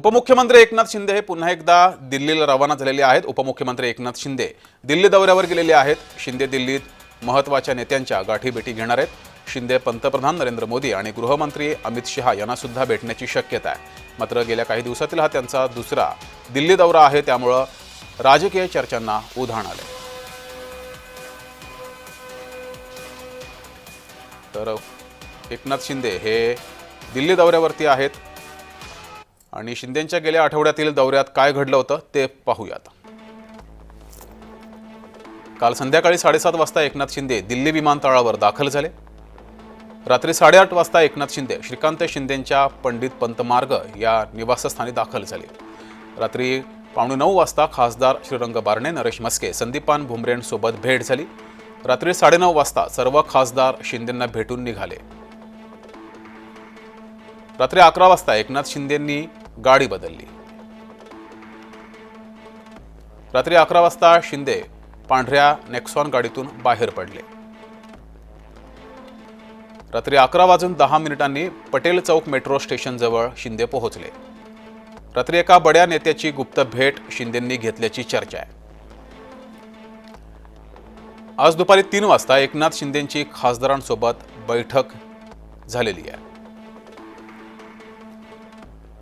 उपमुख्यमंत्री एकनाथ शिंदे हे पुन्हा एकदा दिल्लीला रवाना झालेले आहेत. उपमुख्यमंत्री एकनाथ शिंदे दिल्ली दौऱ्यावर गेलेले आहेत. शिंदे दिल्लीत महत्त्वाच्या नेत्यांच्या गाठीभेटी घेणार आहेत. शिंदे पंतप्रधान नरेंद्र मोदी आणि गृहमंत्री अमित शहा यांनासुद्धा भेटण्याची शक्यता आहे. मात्र गेल्या काही दिवसातील हा त्यांचा दुसरा दिल्ली दौरा आहे. त्यामुळं राजकीय चर्चांना उधाण आलं तर एकनाथ शिंदे हे दिल्ली दौऱ्यावरती आहेत. आणि शिंदेंच्या गेल्या आठवड्यातील दौऱ्यात काय घडलं होतं ते पाहूयात. काल संध्याकाळी साडेसात वाजता एकनाथ शिंदे दिल्ली विमानतळावर दाखल झाले. रात्री साडेआठ वाजता एकनाथ शिंदे श्रीकांत शिंदेंच्या पंडित पंतमार्ग या निवासस्थानी दाखल झाले. रात्री पावणे नऊ वाजता खासदार श्रीरंग बारणे नरेश मस्के संदीपान भुमरेंसोबत भेट झाली. रात्री साडेनऊ वाजता सर्व खासदार शिंदेंना भेटून निघाले. रात्री अकरा वाजता एकनाथ शिंदेंनी गाडी बदलली. रात्री अकरा वाजता शिंदे पांढऱ्या नेक्सॉन गाडीतून बाहेर पडले. रात्री अकरा वाजून दहा मिनिटांनी पटेल चौक मेट्रो स्टेशनजवळ शिंदे पोहोचले. रात्री एका बड्या नेत्याची गुप्त भेट शिंदेंनी घेतल्याची चर्चा आहे. आज दुपारी तीन वाजता एकनाथ शिंदेंची खासदारांसोबत बैठक झालेली आहे.